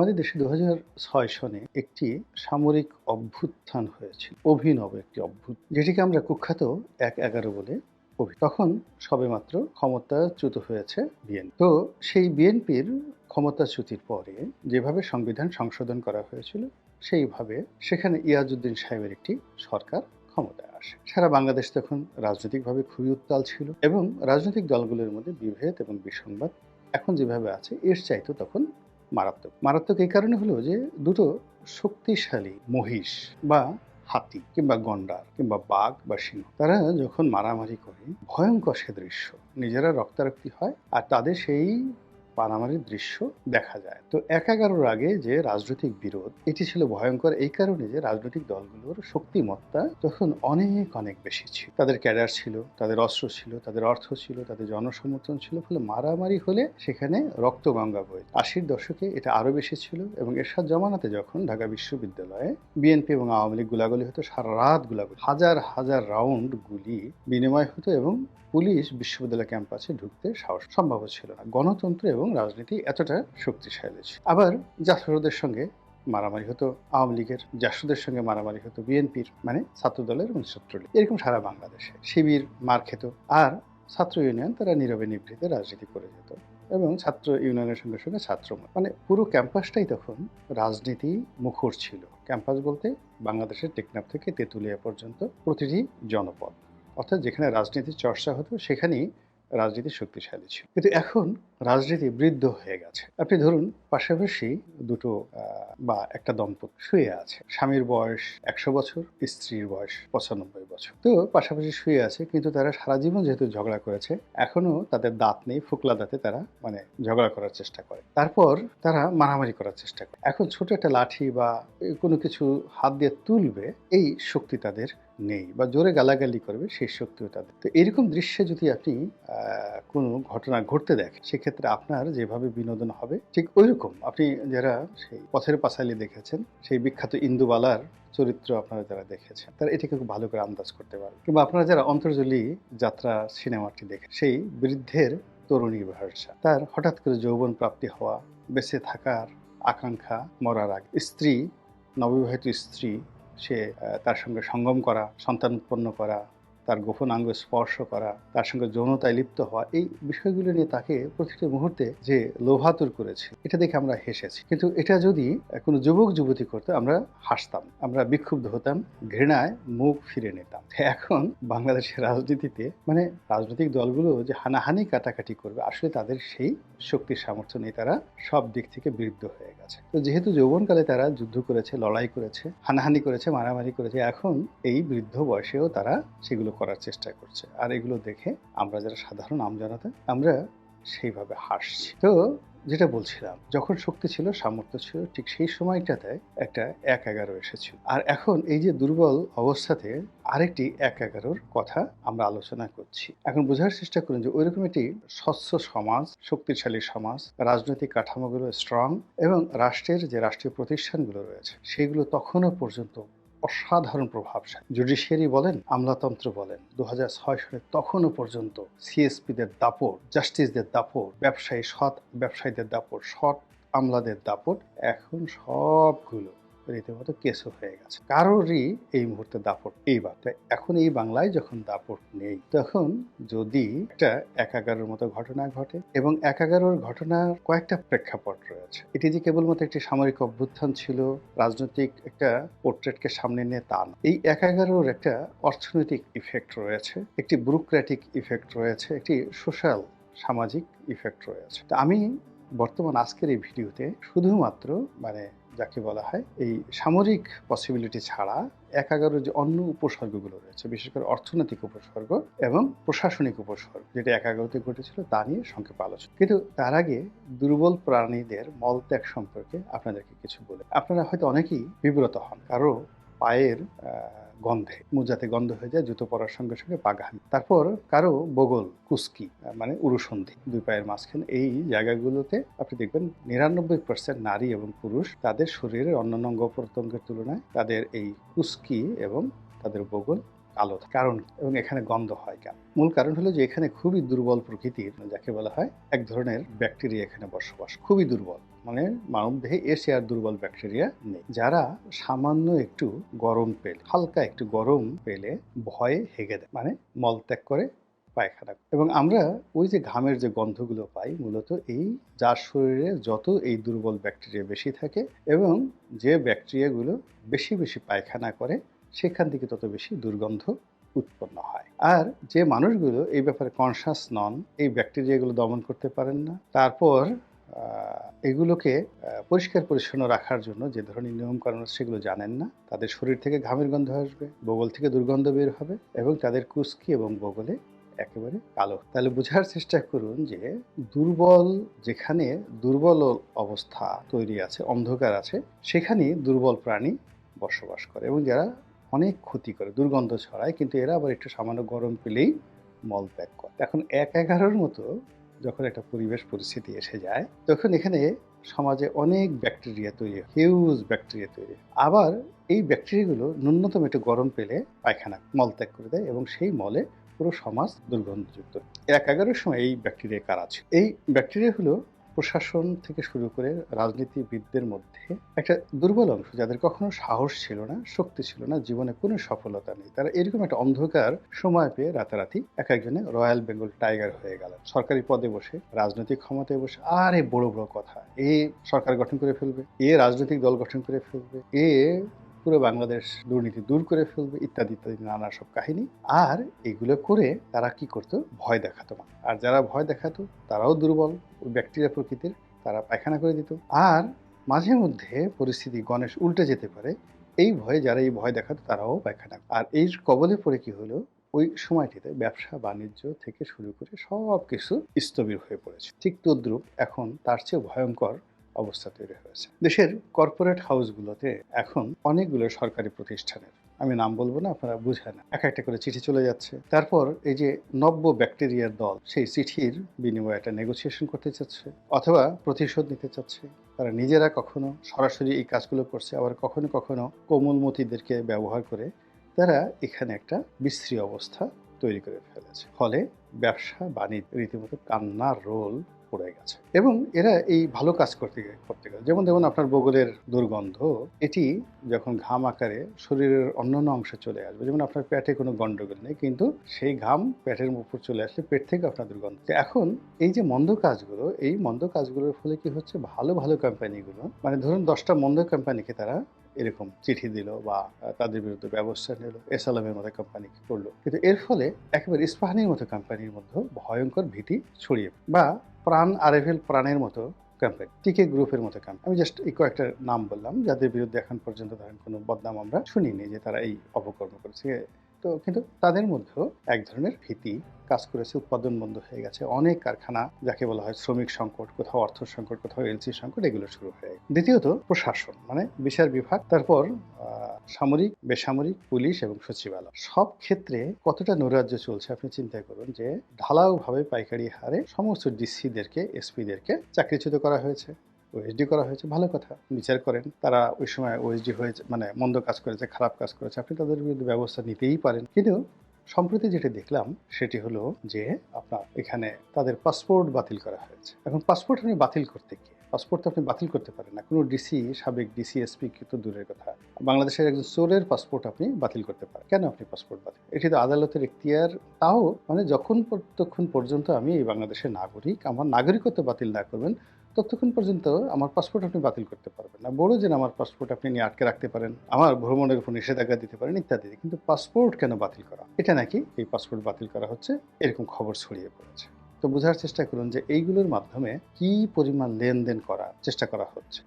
আমাদের দেশে দু ছয় সনে একটি সামরিক অভ্যুত্থান হয়েছিল, অভিনব একটি অভ্যুত যেটিকে আমরা কুখ্যাত এক এগারো বলে তখন সবেমাত্র ক্ষমতাচ্যুত হয়েছে বিএনপি। তো সেই বিএনপির ক্ষমতাচ্যুতির পরে যেভাবে সংবিধান সংশোধন করা হয়েছিল, সেইভাবে সেখানে ইয়াজউদ্দিন সাহেবের একটি সরকার ক্ষমতায় আসে। সারা বাংলাদেশ তখন রাজনৈতিকভাবে খুবই উত্তাল ছিল এবং রাজনৈতিক দলগুলোর মধ্যে বিভেদ এবং বিসংবাদ এখন যেভাবে আছে, এর চাইতো তখন মারাত্মক। মারাত্মক এই কারণে হলো যে দুটো শক্তিশালী মহিষ বা হাতি কিংবা গন্ডার কিংবা বাঘ বা সিংহ, তারা যখন মারামারি করে, ভয়ঙ্কর সে দৃশ্য। নিজেরা রক্তারক্তি হয় আর তাদের সেই মারামারির দৃশ্য দেখা যায়। তো এক এগারোর আগে যে রাজনৈতিক বিরোধ, এটি ছিল ভয়ঙ্কর এই কারণে যে রাজনৈতিক দলগুলোর শক্তিমত্তা তখন অনেক অনেক বেশি ছিল। তাদের ক্যাডার ছিল, তাদের অস্ত্র ছিল, তাদের অর্থ ছিল, তাদের জনসমর্থন ছিল, ফলে মারামারি হলে সেখানে রক্তগঙ্গা বই আশির দশকে এটা আরও বেশি ছিল এবং এরশাদ জমানাতে যখন ঢাকা বিশ্ববিদ্যালয়ে বিএনপি এবং আওয়ামী লীগ গুলাগুলি হতো, সারা রাত গুলাগুলি, হাজার হাজার রাউন্ড গুলি বিনিময় হতো এবং পুলিশ বিশ্ববিদ্যালয় ক্যাম্পাসে ঢুকতে সাহস, সম্ভব ছিল না। গণতন্ত্র এবং রাজনীতি এতটা শক্তিশালী ছিল। আবার জাসরদের সঙ্গে মারামারি হতো, আওয়ামী লীগের জাসদের সঙ্গে মারামারি হতো, বিএনপির মানে ছাত্র দলের এবং ছাত্রলীগ এরকম সারা বাংলাদেশে শিবির, মার খেত আর ছাত্র ইউনিয়ন তারা নীরবে নিভৃতে রাজনীতি করে যেত এবং ছাত্র ইউনিয়নের সঙ্গে সঙ্গে ছাত্র মানে পুরো ক্যাম্পাসটাই তখন রাজনীতি মুখর ছিল। ক্যাম্পাস বলতে বাংলাদেশের টেকনাফ থেকে তেঁতুলিয়া পর্যন্ত প্রতিটি জনপদ। অর্থাৎ যেখানে রাজনীতির চর্চা হতো, সেখানেই রাজনীতি শক্তিশালী ছিল। কিন্তু এখন রাজনীতি বৃদ্ধ হয়ে গেছে। আপনি ধরুন, পাশাপাশি দুটো বা একটা দম্পতি শুয়ে আছে। স্বামীর বয়স একশো বছর, স্ত্রীর বয়স পঁচানব্বই বছর। তো পাশাপাশি শুয়ে আছে, কিন্তু তারা সারা জীবন যেহেতু ঝগড়া করেছে এখনও তাদের দাঁত নেই, ফুকলা দাঁতে তারা মানে ঝগড়া করার চেষ্টা করে। তারপর তারা মারামারি করার চেষ্টা করে। এখন ছোট একটা লাঠি বা কোনো কিছু হাত দিয়ে তুলবে, এই শক্তি তাদের নেই বা জোরে গালাগালি করবে সেই শক্তিও তাদের। তো এরকম দৃশ্যে যদি আপনি কোনো ঘটনা ঘটতে দেখেন, সেক্ষেত্রে আপনার যেভাবে বিনোদন হবে, ঠিক ওই রকম আপনি যারা সেই পথের পাশালি দেখেছেন, সেই বিখ্যাত ইন্দুবালার চরিত্র আপনারা যারা দেখেছেন, তারা এটাকে খুব ভালো করে আন্দাজ করতে পারেন কিংবা আপনারা যারা অন্তর্জলী যাত্রা সিনেমাটি দেখে সেই বৃদ্ধের তরুণী ভাষা তার হঠাৎ করে যৌবন প্রাপ্তি হওয়া, বেঁচে থাকার আকাঙ্ক্ষা, মরার আগে, স্ত্রী, নববিবাহিত স্ত্রী সে তার সঙ্গে সঙ্গম করা সন্তান উৎপন্ন করা তার গোপন আঙ্গ স্পর্শ করা, তার সঙ্গে যৌনতায় লিপ্ত হওয়া, এই বিষয়গুলো নিয়ে তাকে প্রতিটি মুহূর্তে যে লোভাতুর করেছে, এটা দেখে আমরা হেসেছি। কিন্তু এটা যদি কোনো যুবক, যুবতী করতো, আমরা হাসতাম, আমরা বিক্ষুব্ধ হতাম, ঘৃণায় মুখ ফিরে নিতাম। এখন বাংলাদেশের রাজনীতিতে মানে রাজনৈতিক দলগুলো যে হানাহানি কাটাকাটি করবে, আসলে তাদের সেই শক্তির সামর্থ্য নিয়ে তারা সব দিক থেকে বৃদ্ধ হয়ে গেছে। তো যেহেতু যৌবনকালে তারা যুদ্ধ করেছে, লড়াই করেছে, হানাহানি করেছে, মারামারি করেছে, এখন এই বৃদ্ধ বয়সেও তারা সেগুলো করার চেষ্টা করছে। আর এগুলো দেখে আমরা যারা সাধারণ আম আমজনতা আমরা সেইভাবে হাসছি। তো যেটা বলছিলাম, যখন শক্তি ছিল, সামর্থ্য ছিল, ঠিক সেই সময়টাতে একটা এক এগারো এসেছিল। আর এখন এই যে দুর্বল অবস্থাতে আরেকটি এক এগারোর কথা আমরা আলোচনা করছি। এখন বোঝার চেষ্টা করুন যে ওইরকম একটি স্বচ্ছ সমাজ, শক্তিশালী সমাজ, রাজনৈতিক কাঠামোগুলো স্ট্রং এবং রাষ্ট্রের যে রাষ্ট্রীয় প্রতিষ্ঠানগুলো রয়েছে, সেগুলো তখনও পর্যন্ত অসাধারণ প্রভাবশালী। জুডিশিয়ারি বলেন, আমলাতন্ত্র বলেন দু হাজার ছয় সালে তখনও পর্যন্ত সিএসপিদের দাপট জাস্টিসদের দাপট, ব্যবসায়ী সৎ, ব্যবসায়ীদের দাপট, সৎ আমলাদের দাপট, এখন সবগুলো রীতিমতো কেসও হয়ে গেছে। কারোরই এই মুহূর্তে দাপট এই বার্তায় এখন এই বাংলায় যখন দাপট নেই, তখন যদি একটা একাগারের মতো ঘটনা ঘটে এবং একাগারের ঘটনার কয়েকটা প্রেক্ষাপট রয়েছে। এটি যে কেবলমাত্র একটি সামরিক অভ্যুত্থান ছিল, রাজনৈতিক একটা পোর্ট্রেটকে সামনে নিয়ে তা না। এই একাগারের একটা অর্থনৈতিক ইফেক্ট রয়েছে, একটি ব্যুরোক্রেটিক ইফেক্ট রয়েছে, একটি সোশ্যাল সামাজিক ইফেক্ট রয়েছে। তা আমি বর্তমান আজকের এই ভিডিওতে শুধুমাত্র মানে যাকে বলা হয়, এই সামরিক পসিবিলিটি ছাড়া এক এগারো যে অন্য উপসর্গগুলো রয়েছে, বিশেষ করে অর্থনৈতিক উপসর্গ এবং প্রশাসনিক উপসর্গ, যেটা এক এগারোতে ঘটেছিল, তা নিয়ে সংক্ষেপে আলোচনা। কিন্তু তার আগে দুর্বল প্রাণীদের মলত্যাগ সম্পর্কে আপনাদেরকে কিছু বলে। আপনারা হয়তো অনেকেই বিব্রত হন। কারও পায়ের গন্ধে মোজাতে গন্ধ হয়ে যায়, জুতো পরার সঙ্গে সঙ্গে বাগান তারপর কারও বগল, কুস্কি মানে উরুসন্ধি দুই পায়ের মাঝখানে, এই জায়গাগুলোতে আপনি দেখবেন নিরানব্বই পার্সেন্ট নারী এবং পুরুষ তাদের শরীরের অন্যান্য অঙ্গ প্রত্যঙ্গের তুলনায় তাদের এই কুস্কি এবং তাদের বগল থাকে। কারণ এবং এখানে গন্ধ হয় কেন? মূল কারণ হলো যে এখানে খুবই দুর্বল প্রকৃতির, যাকে বলা হয় এক ধরনের ব্যাকটেরিয়া এখানে বসবাস। খুবই দুর্বল। মানে মানব দেহে এসে আর দুর্বল ব্যাকটেরিয়া নেই। যারা সামান্য একটু গরম পেলে, হালকা একটু গরম পেলে ভয়ে হেগে দেয়। মানে মল ত্যাগ করে পায়খানা এবং আমরা ওই যে ঘামের যে গন্ধগুলো পাই মূলত এই, যার শরীরে যত এই দুর্বল ব্যাকটেরিয়া বেশি থাকে এবং যে ব্যাকটেরিয়াগুলো বেশি বেশি পায়খানা করে সেখান থেকে তত বেশি দুর্গন্ধ উৎপন্ন হয়। আর যে মানুষগুলো এই ব্যাপারে কনসাস নন, এই ব্যাকটেরিয়াগুলো দমন করতে পারেন না। তারপর এগুলোকে পরিষ্কার পরিচ্ছন্ন রাখার জন্য যে ধরনের নিয়মকানুন সেগুলো জানেন না। তাদের শরীর থেকে ঘামের গন্ধ আসবে, বগল থেকে দুর্গন্ধ বের হবে এবং তাদের কুস্কি এবং বগলে একেবারে কালো। তাহলে বোঝার চেষ্টা করুন যে দুর্বল যেখানে দুর্বল অবস্থা তৈরি আছে, অন্ধকার আছে, সেখানে দুর্বল প্রাণী বসবাস করে এবং যারা অনেক ক্ষতি করে, দুর্গন্ধ ছড়ায়, কিন্তু এরা আবার একটু সামান্য গরম পেলেই মল ত্যাগ করে। এখন এক এগারোর মতো যখন একটা পরিবেশ পরিস্থিতি এসে যায়, তখন এখানে সমাজে অনেক ব্যাকটেরিয়া তৈরি হয়, হিউজ ব্যাকটেরিয়া তৈরি। আবার এই ব্যাকটেরিয়াগুলো ন্যূনতম একটু গরম পেলে পায়খানা, মল ত্যাগ করে দেয় এবং সেই মলে পুরো সমাজ দুর্গন্ধযুক্ত। এক এগারোর সময় এই ব্যাকটেরিয়া কারা আছে এই ব্যাকটেরিয়া হলো প্রশাসন থেকে শুরু করে রাজনীতিবিদদের মধ্যে একটা দুর্বল অংশ, যাদের কখনো সাহস ছিল না, শক্তি ছিল না, জীবনে কোনো সফলতা নেই, তারা এরকম একটা অন্ধকার সময় পেয়ে রাতারাতি এক একজনে রয়্যাল বেঙ্গল টাইগার হয়ে গেল সরকারি পদে বসে, রাজনৈতিক ক্ষমতায় বসে, আর বড় বড় কথা, এ সরকার গঠন করে ফেলবে, এ রাজনৈতিক দল গঠন করে ফেলবে, এ পুরো বাংলাদেশ দুর্নীতি দূর করে ফেলবে, ইত্যাদি ইত্যাদি, নানা সব কাহিনী। আর এগুলো করে তারা কি করতো? ভয় দেখাতো না আর যারা ভয় দেখাতো, তারাও দুর্বল। ওই ব্যাকটেরিয়া প্রকৃতির তারা পায়খানা করে দিত। আর মাঝে মধ্যে পরিস্থিতি গণেশ উল্টে যেতে পারে। এই ভয়ে যারা এই ভয় দেখাতো, তারাও পায়খানা আর এই কবলে পড়ে কি হলো? ওই সময়টিতে ব্যবসা, বাণিজ্য থেকে শুরু করে সব কিছু স্থবির হয়ে পড়েছে। ঠিক তদ্রুপ এখন তার চেয়ে ভয়ঙ্কর অবস্থা তৈরি হয়েছে। দেশের কর্পোরেট হাউসগুলোতে এখন অনেকগুলো সরকারি প্রতিষ্ঠানের, আমি নাম বলব না, আপনারা বুঝে না এক একটা করে চিঠি চলে যাচ্ছে। তারপর এই যে নব্য ব্যাকটেরিয়ার দল, সেই চিঠির বিনিময়ে একটা নেগোসিয়েশন করতে চাচ্ছে, অথবা প্রতিশোধ নিতে চাচ্ছে। তারা নিজেরা কখনো সরাসরি এই কাজগুলো করছে, আবার কখনো কখনো কোমলমতিদেরকে ব্যবহার করে তারা এখানে একটা বিশ্রী অবস্থা তৈরি করে ফেলেছে। ফলে ব্যবসা, বাণিজ্য, রীতিমতো কান্নার রোল পড়ে গেছে। এবং এরা এই ভালো কাজ করতে করতে গেলে যেমন যেমন আপনার বগলের দুর্গন্ধ, এটি যখন ঘাম আকারে শরীরের অন্যান্য অংশে চলে আসবে, যেমন আপনার পেটে কোনো গন্ডগোল নেই, কিন্তু সেই ঘাম পেটের উপর চলে আসলে পেট থেকে আপনার দুর্গন্ধ। এখন এই যে মন্দ কাজগুলো, এই মন্দ কাজগুলোর ফলে কি হচ্ছে? ভালো ভালো কোম্পানিগুলো মানে ধরুন দশটা মন্দ কোম্পানিকে তারা এরকম চিঠি দিল বা তাদের বিরুদ্ধে ব্যবস্থা নিল এসালামের মতো কোম্পানি করল। কিন্তু এর ফলে একেবারে ইস্পাহানির মতো কোম্পানির মধ্যে ভয়ঙ্কর ভীতি ছড়িয়ে বা প্রাণ আরএফএল প্রাণের মতো কোম্পানি টিকে গ্রুপের মতো কোম্পানি আমি জাস্ট এই কয়েকটা নাম বললাম, যাদের বিরুদ্ধে এখন পর্যন্ত ধরেন কোনো বদনাম আমরা শুনিনি যে তারা এই অপকর্ম করেছে। তো কিন্তু তাদের মধ্যেও এক ধরনের ভীতি কাজ করেছে, উৎপাদন বন্ধ হয়ে গেছে। অনেক কারখানা, যাকে বলা হয় শ্রমিক সংকট, কোথাও অর্থ সংকট, কোথাও এলসি সংকট, এগুলো শুরু হয়ে। দ্বিতীয়ত, প্রশাসন মানে বিচার বিভাগ, তারপর সামরিক, বেসামরিক, পুলিশ এবং সচিবালয়। সব ক্ষেত্রে কতটা নৈরাজ্য চলছে আপনি চিন্তা করুন যে, ঢালাওভাবে পাইকারি হারে সমস্ত ডিসিদেরকে এসপিদেরকে চাকরিচ্যুত করা হয়েছে। ওএসডি করা হয়েছে, ভালো কথা। বিচার করেন, তারা ওই সময় ওএসডি হয়েছে মানে মন্দ কাজ করেছে, খারাপ কাজ করেছে, আপনি তাদের বিরুদ্ধে ব্যবস্থা নিতেই পারেন। কিন্তু সম্প্রতি যেটা দেখলাম, সেটি হলো যে আপনার এখানে তাদের পাসপোর্ট বাতিল করা হয়েছে। এখন পাসপোর্ট আপনি বাতিল করতে গিয়ে, পাসপোর্ট তো আপনি বাতিল করতে পারেন না। কোনো ডিসি সাবেক ডিসি এসপি কিন্তু দূরের কথা। বাংলাদেশের একজন চোরের পাসপোর্ট আপনি বাতিল করতে পারেন। কেন আপনি পাসপোর্ট বাতিল এটি তো আদালতের এখতিয়ার। তাও মানে যখন ততক্ষণ পর্যন্ত আমি এই বাংলাদেশের নাগরিক, আমার নাগরিকত্ব বাতিল না করবেন ততক্ষণ পর্যন্ত আমার পাসপোর্ট আপনি বাতিল করতে পারবেন না। বড় যে আমার পাসপোর্ট আপনি নিয়ে আটকে রাখতে পারেন, আমার ভ্রমণের উপর নিষেধাজ্ঞা দিতে পারেন, ইত্যাদি। কিন্তু পাসপোর্ট কেন বাতিল করা? এটা নাকি এই পাসপোর্ট বাতিল করা হচ্ছে, এরকম খবর ছড়িয়ে পড়েছে। তো বোঝার চেষ্টা করুন যে এইগুলোর মাধ্যমে কি পরিমাণ লেনদেন করার চেষ্টা করা হচ্ছে।